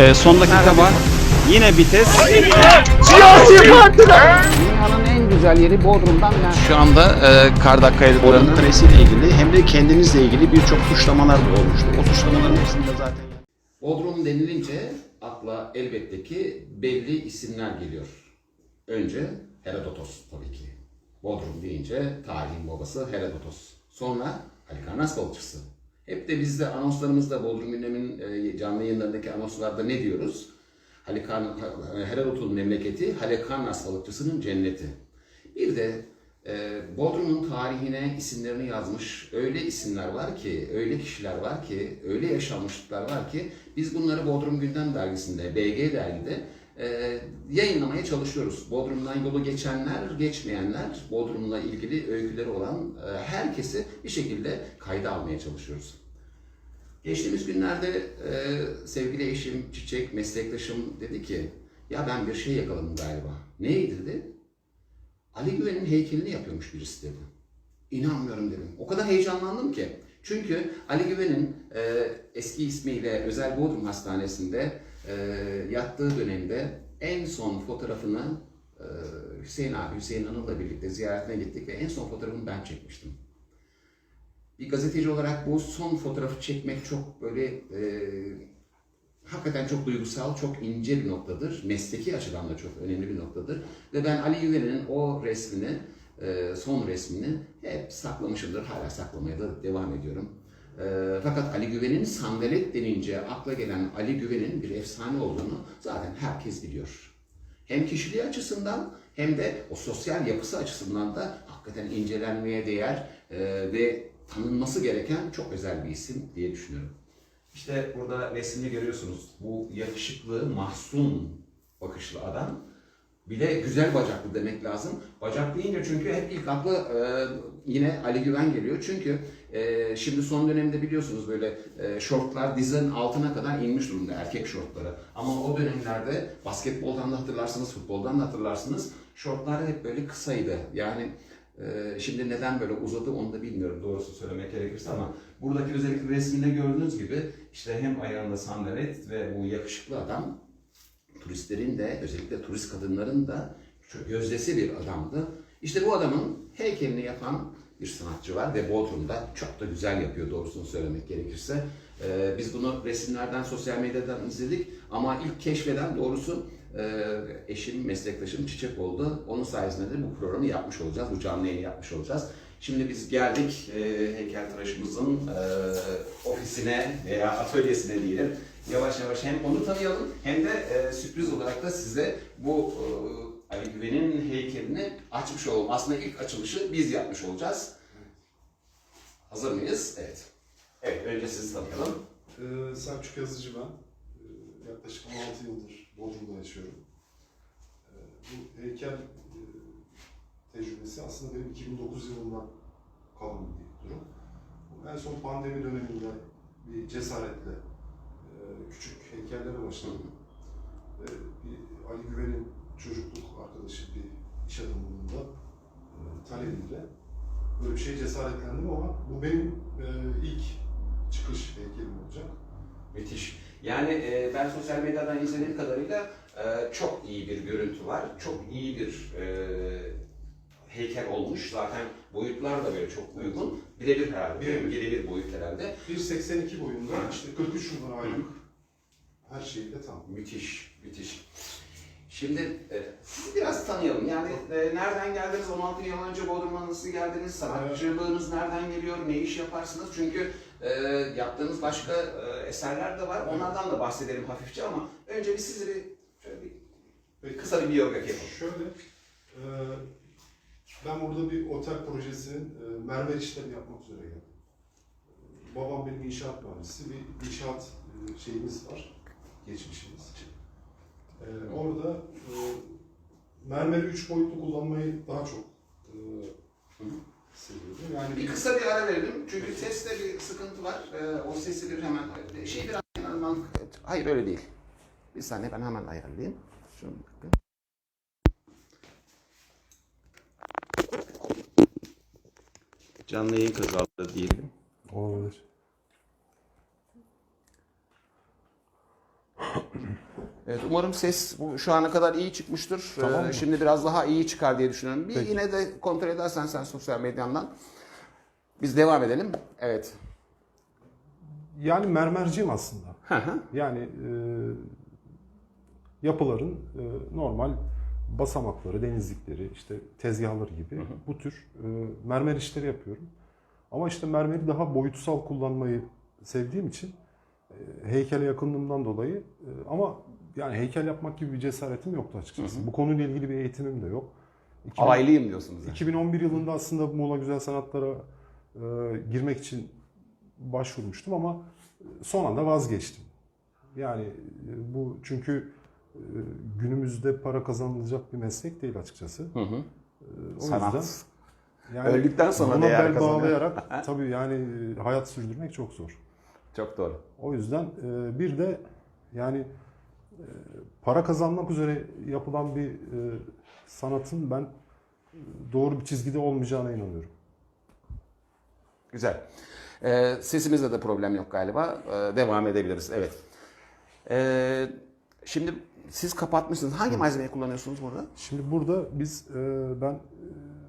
Ee, son dakika var. Yine vites. Dünyanın en güzel yeri Bodrum'dan yani. Şu anda e, Kardak Bodrum Kalesi ile ilgili hem de kendinizle ilgili birçok suçlamalar da olmuştu. O suçlamaların hepsinde zaten Bodrum denilince akla elbette ki belli isimler geliyor. Önce Herodotos tabii ki. Bodrum deyince tarihin babası Herodotos. Sonra Halikarnas balıkçısı. Hep de biz de anonslarımızda Bodrum gündeminin e, canlı yayınlarındaki anonslarda ne diyoruz? Halikarn Herodot'un memleketi Halikarnas balıkçısının cenneti. Bir de e, Bodrum'un tarihine isimlerini yazmış öyle isimler var ki, öyle kişiler var ki, öyle yaşanmışlıklar var ki biz bunları Bodrum Gündem dergisinde, BG dergide e, yayınlamaya çalışıyoruz. Bodrum'dan yolu geçenler, geçmeyenler, Bodrum'la ilgili öyküleri olan herkesi bir şekilde kayda almaya çalışıyoruz. Geçtiğimiz günlerde e, sevgili eşim, Çiçek, meslektaşım dedi ki ya ben bir şey yakaladım galiba. Neydi dedi? Ali Güven'in heykelini yapıyormuş birisi dedi. İnanmıyorum dedim. O kadar heyecanlandım ki. Çünkü Ali Güven'in e, eski ismiyle Özel Bodrum Hastanesi'nde e, yattığı dönemde en son fotoğrafını e, Hüseyin abi, Hüseyin Anıl'la birlikte ziyaretine gittik ve en son fotoğrafını ben çekmiştim. Bir gazeteci olarak bu son fotoğrafı çekmek çok böyle e, hakikaten çok duygusal, çok ince bir noktadır. Mesleki açıdan da çok önemli bir noktadır. Ve ben Ali Güven'in o resmini, e, son resmini hep saklamışımdır. Hala saklamaya da devam ediyorum. E, fakat Ali Güven'in sandalet denince akla gelen Ali Güven'in bir efsane olduğunu zaten herkes biliyor. Hem kişiliği açısından hem de o sosyal yapısı açısından da hakikaten incelenmeye değer e, ve tanınması gereken çok özel bir isim diye düşünüyorum. İşte burada resimde görüyorsunuz bu yakışıklı, mahzun bakışlı adam. Bir de güzel bacaklı demek lazım. Bacak deyince çünkü hep ilk akla e, yine Ali Güven geliyor. Çünkü e, şimdi son dönemde biliyorsunuz böyle e, şortlar dizinin altına kadar inmiş durumda erkek şortları. Ama o dönemlerde basketboldan da hatırlarsınız, futboldan da hatırlarsınız. Şortlar hep böyle kısaydı. Yani şimdi neden böyle uzadı onu da bilmiyorum doğrusu söylemek gerekirse ama buradaki özellikle resminde gördüğünüz gibi işte hem ayağında sandalet ve bu yakışıklı adam turistlerin de özellikle turist kadınların da gözdesi bir adamdı. İşte bu adamın heykelini yapan bir sanatçı var ve Bodrum'da çok da güzel yapıyor doğrusunu söylemek gerekirse. Ee, biz bunu resimlerden, sosyal medyadan izledik ama ilk keşfeden doğrusu eşim, meslektaşım Çiçek oldu. Onun sayesinde de bu programı yapmış olacağız, bu canlı yayını yapmış olacağız. Şimdi biz geldik e, heykeltıraşımızın e, ofisine veya atölyesine diyelim. Yavaş yavaş hem onu tanıyalım hem de e, sürpriz olarak da size bu e, Ali Güven'in heykelini açmış olalım. Aslında ilk açılışı biz yapmış olacağız. Hazır mıyız? Evet. Evet, önce sizi tanıyalım. Ee, Selçuk Yazıcı ben. Ee, yaklaşık 16 yıldır Bodrum'da yaşıyorum. Ee, bu heykel e, tecrübesi aslında benim 2009 yılından kalan bir durum. En son pandemi döneminde bir cesaretle e, küçük heykellere başladım. Bir Ali Güven'in çocukluk arkadaşı bir iş adamının da e, talebiyle böyle bir şey cesaretlendim ama bu benim e, ilk çıkış heykelim olacak. Müthiş. Yani e, ben sosyal medyadan izlediğim kadarıyla e, çok iyi bir görüntü var. Çok iyi bir e, heykel olmuş. Zaten boyutlar da böyle çok uygun. Birebir herhalde. Birebir. Birebir boyut herhalde. 1.82 boyunda işte 43 numaraylık her şeyle tam. Müthiş, müthiş. Şimdi e, sizi biraz tanıyalım. Yani e, nereden geldiniz? 16 yıl önce Bodrum'a nasıl geldiniz? Sanatçılığınız nereden geliyor? Ne iş yaparsınız? Çünkü e, yaptığınız başka e, eserler de var. Onlardan da bahsedelim hafifçe ama önce bir sizi şöyle bir Peki. kısa bir biyografi yapalım. Şöyle, e, ben burada bir otel projesinin e, mermer işlemi yapmak üzere geldim. Babam benim inşaat mühendisi, bir inşaat e, şeyimiz var, geçmişimiz. E, orada e, mermeri üç boyutlu kullanmayı daha çok e, Yani Bir kısa bir ara verelim çünkü seste bir sıkıntı var. E, o sesi bir hemen şey biraz Hayır öyle değil. Bir saniye ben hemen ayarlayayım. Şunu bakın. canlı yayın kazaları diyelim. Olabilir. Evet, umarım ses bu, şu ana kadar iyi çıkmıştır. Tamam Ee, mı? şimdi biraz daha iyi çıkar diye düşünüyorum. Bir Peki. yine de kontrol edersen sen sosyal medyandan. Biz devam edelim. Evet. Yani mermerciyim aslında. Hı hı. Yani e, yapıların e, normal basamakları, denizlikleri, işte tezgahları gibi bu tür e, mermer işleri yapıyorum. Ama işte mermeri daha boyutsal kullanmayı sevdiğim için e, heykele yakınlığımdan dolayı e, ama yani heykel yapmak gibi bir cesaretim yoktu açıkçası. Bu konuyla ilgili bir eğitimim de yok. 2000 Alaylıyım diyorsunuz. yani. 2011 yılında aslında Muğla Güzel Sanatlara e, girmek için başvurmuştum ama son anda vazgeçtim. Yani e, bu çünkü e, günümüzde para kazanılacak bir meslek değil açıkçası. Hı hı. E, o Sanat. yüzden yani Öldükten sonra buna değer bel bağlayarak tabii yani e, hayat sürdürmek çok zor. Çok doğru. O yüzden e, bir de yani para kazanmak üzere yapılan bir e, sanatın ben e, doğru bir çizgide olmayacağına inanıyorum. Güzel. Ee, sesimizde de problem yok galiba. Ee, devam edebiliriz. Evet. Ee, şimdi siz kapatmışsınız. Hangi malzemeyi kullanıyorsunuz burada? Şimdi burada biz e, ben e,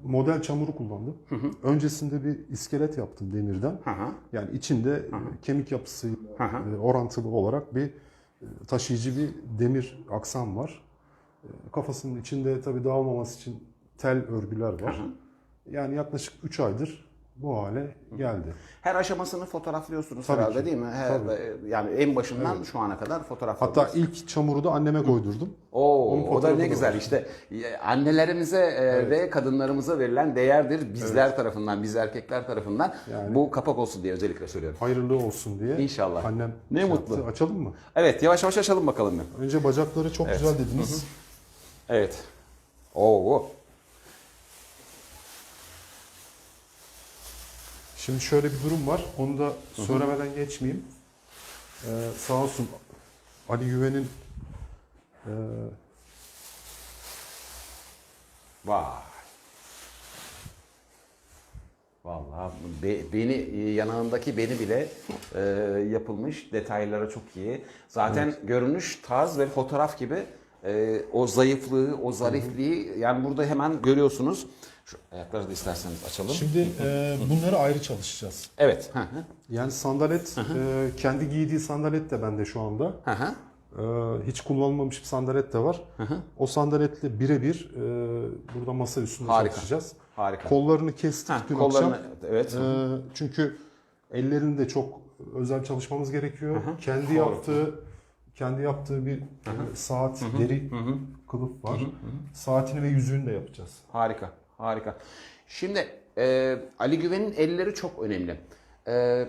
model çamuru kullandım. Öncesinde bir iskelet yaptım demirden. Hı hı. Yani içinde e, kemik yapısı Hı hı. orantılı olarak bir taşıyıcı bir demir aksam var. E, Kafasının içinde tabii dağılmaması için tel örgüler var. Yani yaklaşık 3 aydır bu hale geldi. Her aşamasını fotoğraflıyorsunuz Tabii herhalde ki. değil mi? Her, Tabii. Yani en başından şu ana kadar fotoğrafladınız. Hatta ilk çamuru da anneme koydurdum. Oo, Onun o da ne da güzel var. işte e, annelerimize e, ve kadınlarımıza verilen değerdir bizler tarafından, biz erkekler tarafından. Yani- Bu kapak olsun diye özellikle söylüyorum. Hayırlı olsun diye. İnşallah. Annem Ne şey mutlu. yaptı. Açalım mı? Evet yavaş yavaş açalım bakalım. Önce bacakları çok güzel dediniz. Evet. Oo. Şimdi şöyle bir durum var. Onu da söylemeden geçmeyeyim. Ee, sağ olsun Ali Güven'in e, Vay. Vallahi be- beni e, yanağındaki beni bile e, yapılmış detaylara çok iyi. Zaten görünüş, tarz ve fotoğraf gibi e, o zayıflığı, o zarifliği yani burada hemen görüyorsunuz. Şu ayakları da isterseniz açalım. Şimdi e, bunları ayrı çalışacağız. Evet. Hı hı. Yani sandalet, e, kendi giydiği sandalet de bende şu anda. Hı hı. E, hiç kullanılmamış bir sandalet de var. O sandaletle birebir e, burada masa üstünde Harika. çalışacağız. Harika. Kollarını kestik dün kollarını akşam. evet. E, çünkü ellerini de çok özel çalışmamız gerekiyor. Kendi yaptığı kendi yaptığı bir e, saat, deri kılıf var. Saatini ve yüzüğünü de yapacağız. Harika, harika. Şimdi e, Ali Güven'in elleri çok önemli. E,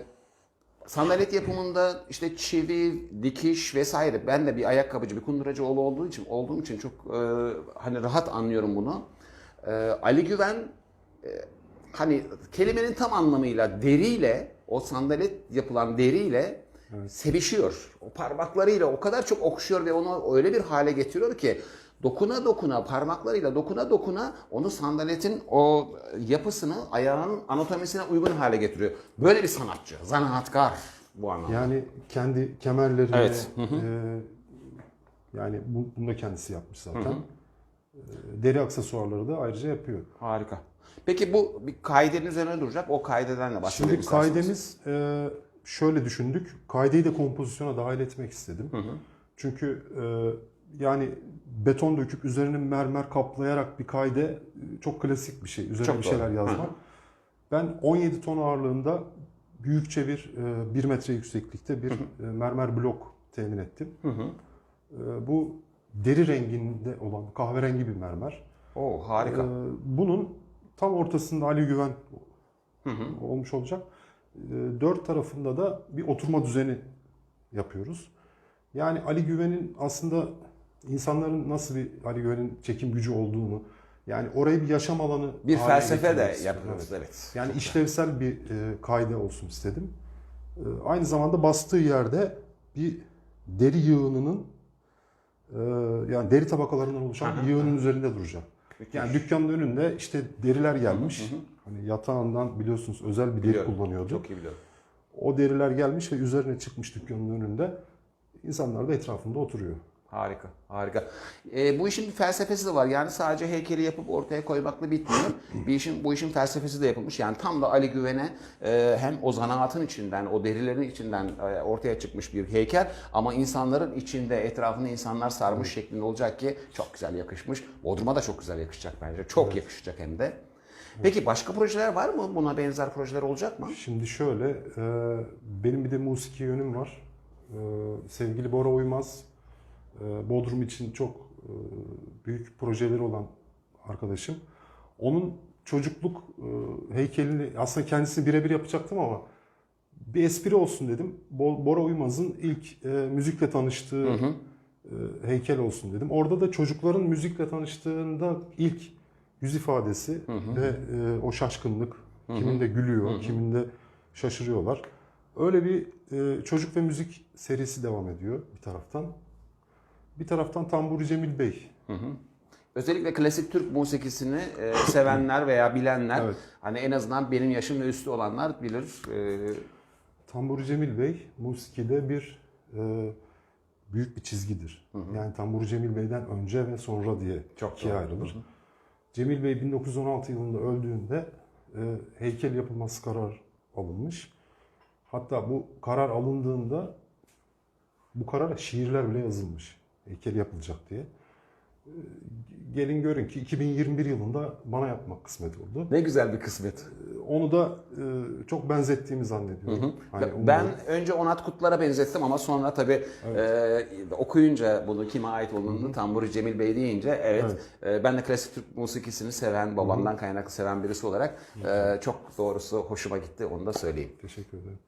sandalet yapımında işte çivi, dikiş vesaire. Ben de bir ayakkabıcı, bir kunduracı oğlu olduğu için olduğum için çok e, hani rahat anlıyorum bunu. E, Ali Güven e, hani kelimenin tam anlamıyla deriyle o sandalet yapılan deriyle sevişiyor. O parmaklarıyla o kadar çok okşuyor ve onu öyle bir hale getiriyor ki dokuna dokuna parmaklarıyla dokuna dokuna onu sandaletin o yapısını ayağın anatomisine uygun hale getiriyor. Böyle bir sanatçı, zanaatkar bu anlamda. Yani kendi kemerlerini Evet. Hı e, yani bu, bunu da kendisi yapmış zaten. E, Deri aksesuarları da ayrıca yapıyor. Harika. Peki bu bir kaidenin üzerine duracak. O kaideden de bahsedelim Şimdi kaidemiz e, şöyle düşündük. Kaideyi de kompozisyona dahil etmek istedim. Çünkü e, yani beton döküp üzerine mermer kaplayarak bir kaide e, çok klasik bir şey. Üzerine Çok bir doğru. şeyler yazmak. Ben 17 ton ağırlığında büyükçe bir e, 1 metre yükseklikte bir e, mermer blok temin ettim. Bu deri renginde olan kahverengi bir mermer. Oo, harika. Bunun tam ortasında Ali Güven olmuş olacak. Dört tarafında da bir oturma düzeni yapıyoruz. Yani Ali Güven'in aslında insanların nasıl bir Ali Güven'in çekim gücü olduğunu yani orayı bir yaşam alanı bir felsefe de yapıyoruz Evet. evet. Yani işlevsel bir e, kaide olsun istedim. E, aynı zamanda bastığı yerde bir deri yığınının e, yani deri tabakalarından oluşan bir yığının üzerinde duracak. Yani dükkanın önünde işte deriler gelmiş. Hani yatağından biliyorsunuz özel bir deri Biliyorum. kullanıyordu. Çok iyi biliyorum. O deriler gelmiş ve üzerine çıkmış dükkanın önünde. İnsanlar da etrafında oturuyor. Harika, harika. Ee, bu işin felsefesi de var. Yani sadece heykeli yapıp ortaya koymakla bitmiyor. Bir işin bu işin felsefesi de yapılmış. Yani tam da Ali Güven'e e, hem o zanaatın içinden, o derilerin içinden e, ortaya çıkmış bir heykel ama insanların içinde, etrafında insanlar sarmış şeklinde olacak ki çok güzel yakışmış. Bodrum'a da çok güzel yakışacak bence. Çok yakışacak hem de. Peki başka projeler var mı? Buna benzer projeler olacak mı? Şimdi şöyle, e, benim bir de musiki yönüm var. E, sevgili Bora Uymaz, e, Bodrum için çok e, büyük projeleri olan arkadaşım. Onun çocukluk e, heykelini aslında kendisini birebir yapacaktım ama bir espri olsun dedim. Bo- Bora Uymaz'ın ilk e, müzikle tanıştığı e, heykel olsun dedim. Orada da çocukların müzikle tanıştığında ilk yüz ifadesi ve e, o şaşkınlık, kiminde gülüyor, kiminde şaşırıyorlar. Öyle bir e, çocuk ve müzik serisi devam ediyor bir taraftan. Bir taraftan Tamburi Cemil Bey. Özellikle klasik Türk musikisini e, sevenler veya bilenler Evet. hani en azından benim yaşım ve üstü olanlar bilir. E, Tamburi Cemil Bey musikide bir e, büyük bir çizgidir. Yani Tamburi Cemil Bey'den önce ve sonra diye Çok ikiye doğru. ayrılır. Cemil Bey 1916 yılında öldüğünde e, heykel yapılması karar alınmış. Hatta bu karar alındığında bu karara şiirler bile yazılmış. Heykel yapılacak diye. E, gelin görün ki 2021 yılında bana yapmak kısmet oldu. ne güzel bir kısmet. Onu da e, çok benzettiğimi zannediyorum. Hani ben umarım- önce Onat Kutlar'a benzettim ama sonra tabii e, okuyunca bunu kime ait olduğunu Tamburi Cemil Bey deyince evet, e, ben de klasik Türk musikisini seven, babamdan kaynaklı seven birisi olarak e, çok doğrusu hoşuma gitti onu da söyleyeyim. Teşekkür ederim.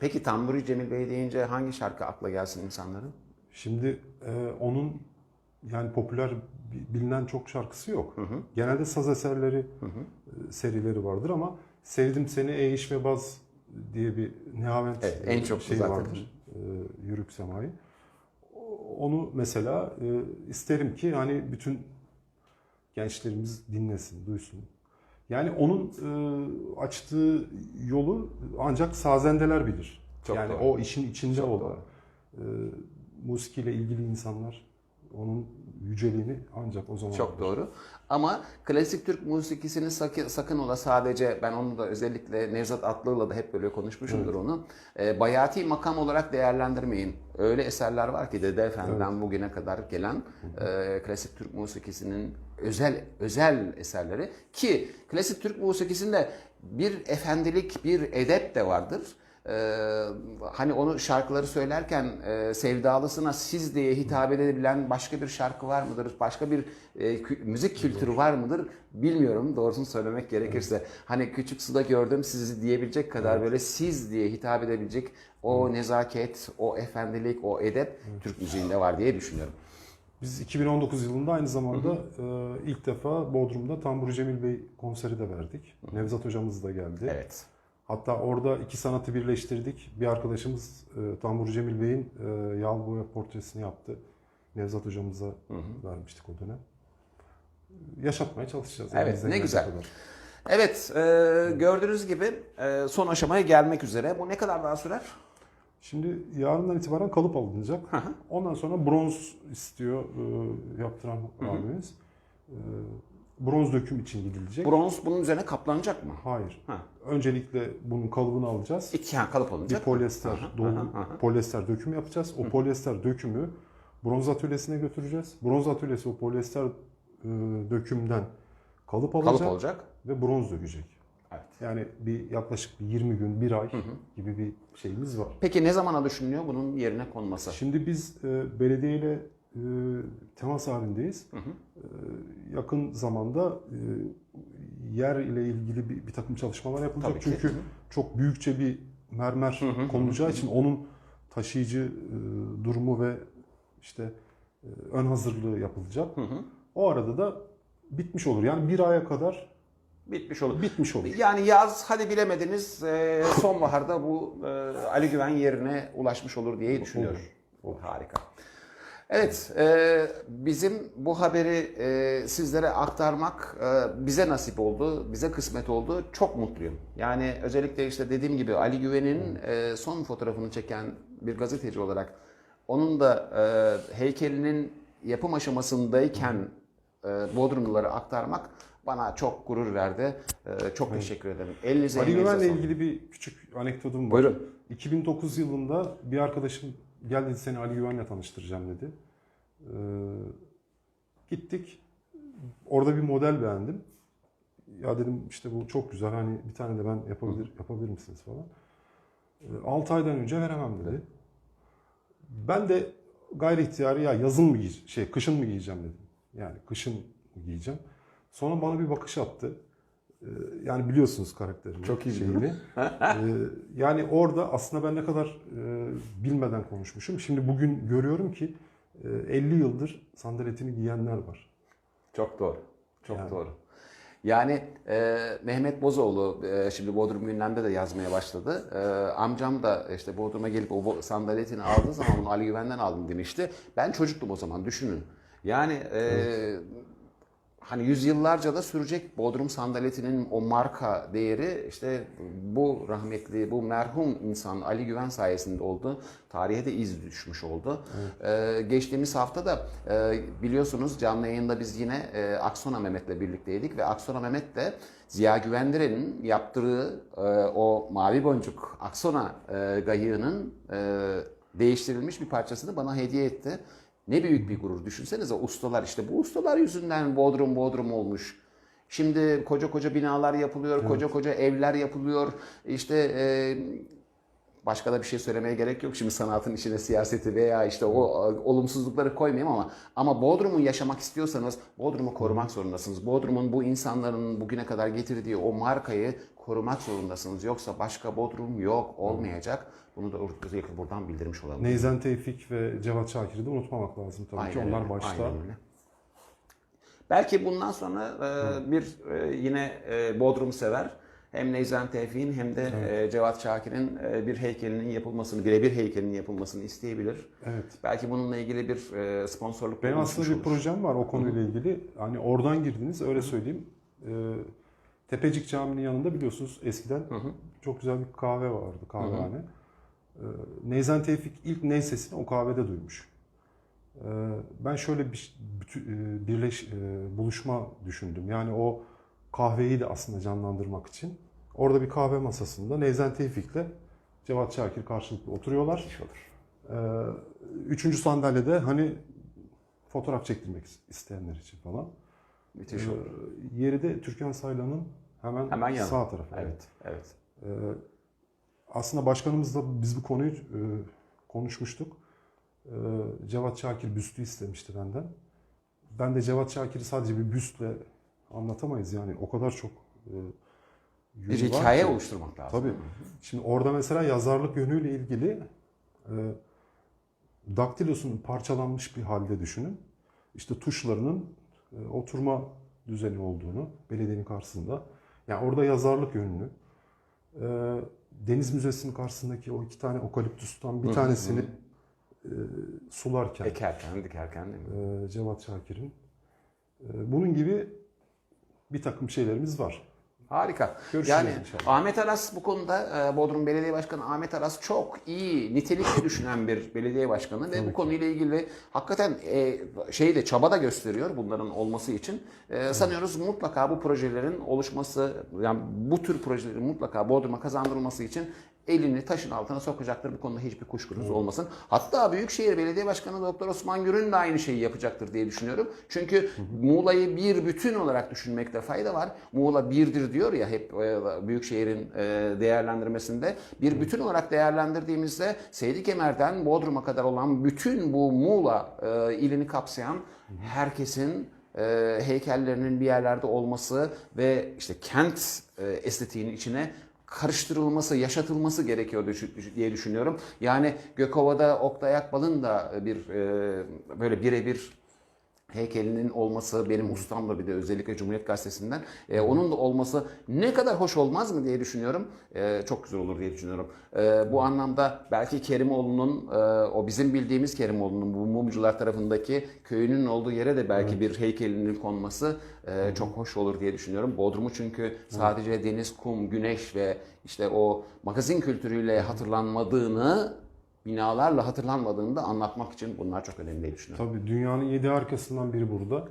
Peki Tamburi Cemil Bey deyince hangi şarkı akla gelsin insanların? Şimdi e, onun yani popüler bi- bilinen çok şarkısı yok. Genelde saz eserleri e, serileri vardır ama Sevdim Seni Ey İş ve Baz diye bir Nihavent Evet, en e, çok zaten. vardır. E, Yürük Semai. Onu mesela e, isterim ki hani bütün gençlerimiz dinlesin, duysun. Yani onun e, açtığı yolu ancak sazendeler bilir. Çok yani doğru. o işin içinde olan e, musikiyle ilgili insanlar onun yüceliğini ancak o zaman Çok doğru. Ama klasik Türk musikisini sakın, sakın ola sadece ben onu da özellikle Nevzat Atlı'yla da hep böyle konuşmuşumdur onu. E, bayati makam olarak değerlendirmeyin. Öyle eserler var ki Dede Efendi'den bugüne kadar gelen e, klasik Türk musikisinin özel özel eserleri ki klasik Türk musikisinde bir efendilik, bir edep de vardır. Ee, hani onu şarkıları söylerken e, sevdalısına siz diye hitap edebilen başka bir şarkı var mıdır? Başka bir e, kü- müzik kültürü var mıdır? Bilmiyorum doğrusunu söylemek gerekirse. Hani küçük suda gördüm sizi diyebilecek kadar böyle siz diye hitap edebilecek o nezaket, o efendilik, o edep Türk müziğinde var diye düşünüyorum. Biz 2019 yılında aynı zamanda e, ilk defa Bodrum'da Tamburi Cemil Bey konseri de verdik. Nevzat hocamız da geldi. Evet. Hatta orada iki sanatı birleştirdik. Bir arkadaşımız e, Tamburi Cemil Bey'in e, yağ boya portresini yaptı. Nevzat hocamıza vermiştik o dönem. Yaşatmaya çalışacağız. Evet, ne güzel. kadar. Evet, e, gördüğünüz gibi e, son aşamaya gelmek üzere. Bu ne kadar daha sürer? Şimdi yarından itibaren kalıp alınacak. Ondan sonra bronz istiyor e, yaptıran abimiz. E, bronz döküm için gidilecek. Bronz bunun üzerine kaplanacak mı? Hayır. Ha. Öncelikle bunun kalıbını alacağız. İki ha, kalıp Bir alınacak. polyester Aha, dolu aha, aha. polyester döküm yapacağız. O polyester dökümü bronz atölyesine götüreceğiz. Bronz atölyesi o polyester e, dökümden kalıp alacak Kalıp olacak. ve bronz dökecek. Evet. Yani bir yaklaşık bir 20 gün, bir ay gibi bir şeyimiz var. Peki ne zamana düşünülüyor bunun yerine konması? Şimdi biz e, belediyeyle e, temas halindeyiz. E, yakın zamanda e, yer ile ilgili bir, bir takım çalışmalar yapılacak. Tabii ki. Çünkü çok büyükçe bir mermer konulacağı için onun taşıyıcı e, durumu ve işte e, ön hazırlığı yapılacak. O arada da bitmiş olur. Yani bir aya kadar Bitmiş olur. bitmiş olur. Yani yaz hadi bilemediniz e, sonbaharda bu e, Ali Güven yerine ulaşmış olur diye düşünüyorum. Bu harika. Evet, e, bizim bu haberi e, sizlere aktarmak e, bize nasip oldu, bize kısmet oldu. Çok mutluyum. Yani özellikle işte dediğim gibi Ali Güven'in e, son fotoğrafını çeken bir gazeteci olarak onun da e, heykelinin yapım aşamasındayken e, Bodrumlulara aktarmak bana çok gurur verdi. E, çok teşekkür ederim. Elinize Ali Güven'le ilgili bir küçük anekdotum var. Buyurun. 2009 yılında bir arkadaşım gel dedi seni Ali Güven'le tanıştıracağım dedi. Ee, gittik. Orada bir model beğendim. Ya dedim işte bu çok güzel hani bir tane de ben yapabilir yapabilir misiniz falan. 6 aydan önce veremem dedi. Ben de gayri ihtiyari ya yazın mı giyeceğim, şey kışın mı giyeceğim dedim. Yani kışın mı giyeceğim. Sonra bana bir bakış attı. Ee, Yani biliyorsunuz karakterini. Çok iyi şeyini. Ee, yani orada aslında ben ne kadar e, bilmeden konuşmuşum. Şimdi bugün görüyorum ki e, 50 yıldır sandaletini giyenler var. Çok doğru. Çok Yani. doğru. Yani e, Mehmet Bozoğlu e, şimdi Bodrum Gündem'de de yazmaya başladı. E, amcam da işte Bodrum'a gelip o sandaletini aldığı zaman onu Ali Güven'den aldım demişti. Ben çocuktum o zaman düşünün. Yani e, hani yüzyıllarca da sürecek Bodrum sandaletinin o marka değeri işte bu rahmetli, bu merhum insan Ali Güven sayesinde oldu. Tarihe de iz düşmüş oldu. Ee, geçtiğimiz hafta da e, biliyorsunuz canlı yayında biz yine e, Aksona Mehmet'le birlikteydik ve Aksona Mehmet de Ziya Güvendiren'in yaptığı e, o mavi boncuk Aksona e, gayığının e, değiştirilmiş bir parçasını bana hediye etti. Ne büyük bir gurur. Düşünsenize ustalar işte bu ustalar yüzünden Bodrum Bodrum olmuş. Şimdi koca koca binalar yapılıyor, koca koca evler yapılıyor. İşte e, başka da bir şey söylemeye gerek yok. Şimdi sanatın içine siyaseti veya işte o e, olumsuzlukları koymayayım ama ama Bodrum'u yaşamak istiyorsanız Bodrum'u korumak zorundasınız. Bodrum'un bu insanların bugüne kadar getirdiği o markayı korumak zorundasınız. Yoksa başka Bodrum yok, olmayacak. Bunu da özellikle buradan bildirmiş olalım. Neyzen Tevfik ve Cevat Şakir'i de unutmamak lazım tabii ki. Aynen Onlar öyle, başta. aynen öyle. Belki bundan sonra e, bir e, yine e, Bodrum sever hem Neyzen Tevfik'in hem de e, Cevat Şakir'in e, bir heykelinin yapılmasını, birebir heykelinin yapılmasını isteyebilir. Evet. Belki bununla ilgili bir e, sponsorluk Benim aslında bir olur. projem var o konuyla ilgili. Hani oradan girdiniz öyle söyleyeyim. Tepecik Camii'nin yanında biliyorsunuz eskiden çok güzel bir kahve vardı, kahvehane. Ee, Neyzen Tevfik ilk ney sesini o kahvede duymuş. Ben şöyle bir birleş buluşma düşündüm. Yani o kahveyi de aslında canlandırmak için. Orada bir kahve masasında Neyzen Tevfik'le Cevat Şakir karşılıklı oturuyorlar. Ee, üçüncü sandalyede hani fotoğraf çektirmek isteyenler için falan. Müthiş Ee, olur. yeri de Türkan Saylan'ın hemen, Hemen yanı. sağ tarafı. Evet, evet. Ee, aslında başkanımızla biz bu konuyu e, konuşmuştuk. Ee, Cevat Şakir büstü istemişti benden. Ben de Cevat Şakir'i sadece bir büstle anlatamayız yani o kadar çok e, Bir hikaye ki. oluşturmak lazım. Tabii. Şimdi orada mesela yazarlık yönüyle ilgili e, daktilosunu parçalanmış bir halde düşünün. İşte tuşlarının e, oturma düzeni olduğunu belediyenin karşısında. Yani orada yazarlık yönünü. E, Deniz Müzesi'nin karşısındaki o iki tane okaliptustan bir tanesini e, sularken Ekerken, dikerken değil mi? e, Cevat Şakir'in. E, bunun gibi bir takım şeylerimiz var. Harika. Görüşürüz yani inşallah. Ahmet Aras bu konuda e, Bodrum Belediye Başkanı Ahmet Aras çok iyi, nitelikli düşünen bir belediye başkanı ve bu konuyla ilgili hakikaten e, şey de çaba da gösteriyor bunların olması için. E, sanıyoruz mutlaka bu projelerin oluşması, yani bu tür projelerin mutlaka Bodrum'a kazandırılması için elini taşın altına sokacaktır. Bu konuda hiçbir kuşkunuz olmasın. Hatta Büyükşehir Belediye Başkanı Doktor Osman Gürün de aynı şeyi yapacaktır diye düşünüyorum. Çünkü Muğla'yı bir bütün olarak düşünmekte fayda var. Muğla birdir diyor ya hep e, Büyükşehir'in e, değerlendirmesinde. Bir bütün olarak değerlendirdiğimizde Seydi Kemer'den Bodrum'a kadar olan bütün bu Muğla e, ilini kapsayan herkesin heykellerinin bir yerlerde olması ve işte kent estetiğinin içine karıştırılması, yaşatılması gerekiyor diye düşünüyorum. Yani Gökova'da Oktay Akbal'ın da bir e, böyle birebir heykelinin olması benim ustam da bir de özellikle Cumhuriyet Gazetesi'nden e, onun da olması ne kadar hoş olmaz mı diye düşünüyorum. E, çok güzel olur diye düşünüyorum. E, bu anlamda belki Kerimoğlu'nun e, o bizim bildiğimiz Kerimoğlu'nun bu mumcular tarafındaki köyünün olduğu yere de belki bir heykelinin konması e, çok hoş olur diye düşünüyorum. Bodrum'u çünkü sadece deniz, kum, güneş ve işte o magazin kültürüyle hatırlanmadığını binalarla hatırlanmadığını da anlatmak için bunlar çok önemli diye düşünüyorum. Tabii dünyanın yedi harikasından biri burada.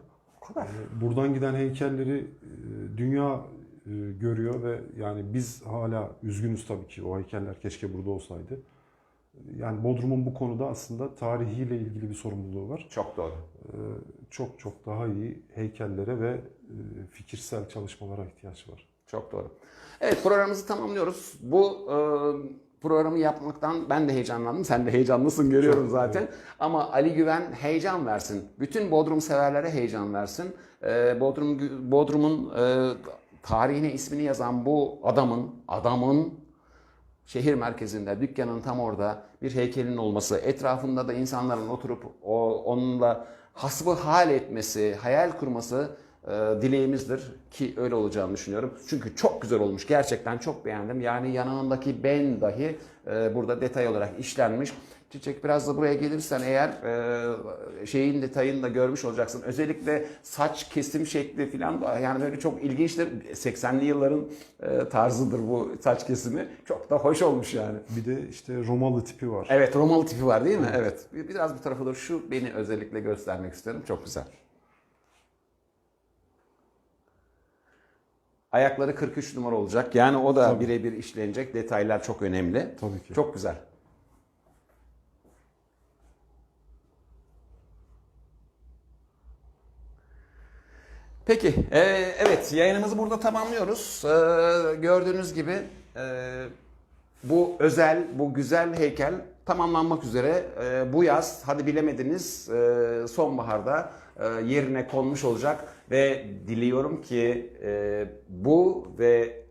kadar. Yani buradan giden heykelleri e, dünya e, görüyor ve yani biz hala üzgünüz tabii ki o heykeller keşke burada olsaydı. Yani Bodrum'un bu konuda aslında tarihiyle ilgili bir sorumluluğu var. Çok doğru. E, Çok çok daha iyi heykellere ve fikirsel çalışmalara ihtiyaç var. Çok doğru. Evet programımızı tamamlıyoruz. Bu e, programı yapmaktan ben de heyecanlandım. Sen de heyecanlısın görüyorum zaten. Ama Ali Güven heyecan versin. Bütün Bodrum severlere heyecan versin. E, Bodrum Bodrum'un e, tarihine ismini yazan bu adamın adamın şehir merkezinde, dükkanın tam orada bir heykelin olması, etrafında da insanların oturup o, onunla hasbı hal etmesi, hayal kurması dileğimizdir ki öyle olacağını düşünüyorum. Çünkü çok güzel olmuş. Gerçekten çok beğendim. Yani yanındaki ben dahi e, burada detay olarak işlenmiş. Çiçek biraz da buraya gelirsen eğer e, şeyin detayını da görmüş olacaksın. Özellikle saç kesim şekli falan da yani böyle çok ilginçtir. 80'li yılların e, tarzıdır bu saç kesimi. Çok da hoş olmuş yani. Bir de işte Romalı tipi var. Evet Romalı tipi var değil mi? Evet. Bir- Biraz bu tarafa doğru şu beni özellikle göstermek isterim. Çok güzel. Ayakları 43 numara olacak. Yani o da birebir işlenecek. Detaylar çok önemli. Tabii ki. Çok güzel. Peki, e, evet yayınımızı burada tamamlıyoruz. E, gördüğünüz gibi e, bu özel, bu güzel heykel tamamlanmak üzere. E, bu yaz, hadi bilemediniz, e, sonbaharda e, yerine konmuş olacak ve diliyorum ki e, bu ve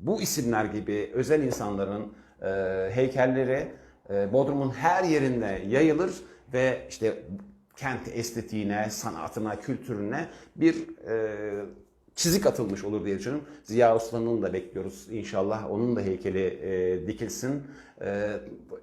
bu isimler gibi özel insanların e, heykelleri e, Bodrum'un her yerinde yayılır ve işte kent estetiğine, sanatına, kültürüne bir e, çizik atılmış olur diye düşünüyorum. Ziya Usta'nın da bekliyoruz inşallah. Onun da heykeli e, dikilsin. E,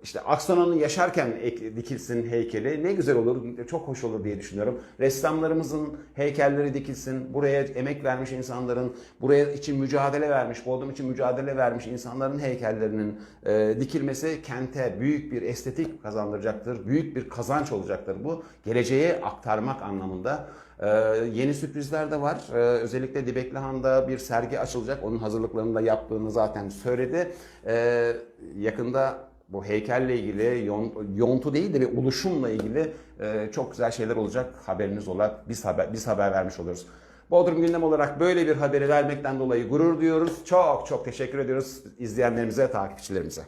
işte Aksana'nın yaşarken dikilsin heykeli. Ne güzel olur, çok hoş olur diye düşünüyorum. Ressamlarımızın heykelleri dikilsin. Buraya emek vermiş insanların, buraya için mücadele vermiş, Bodrum için mücadele vermiş insanların heykellerinin e, dikilmesi kente büyük bir estetik kazandıracaktır. Büyük bir kazanç olacaktır bu. Geleceğe aktarmak anlamında. Ee, yeni sürprizler de var. Ee, özellikle Dibeklihan'da bir sergi açılacak. Onun hazırlıklarını da yaptığını zaten söyledi. Ee, yakında bu heykelle ilgili yon- yontu değil de bir oluşumla ilgili e, çok güzel şeyler olacak. Haberiniz ola. Biz haber biz haber vermiş oluyoruz. Bodrum gündem olarak böyle bir haberi vermekten dolayı gurur duyuyoruz. Çok çok teşekkür ediyoruz izleyenlerimize, takipçilerimize.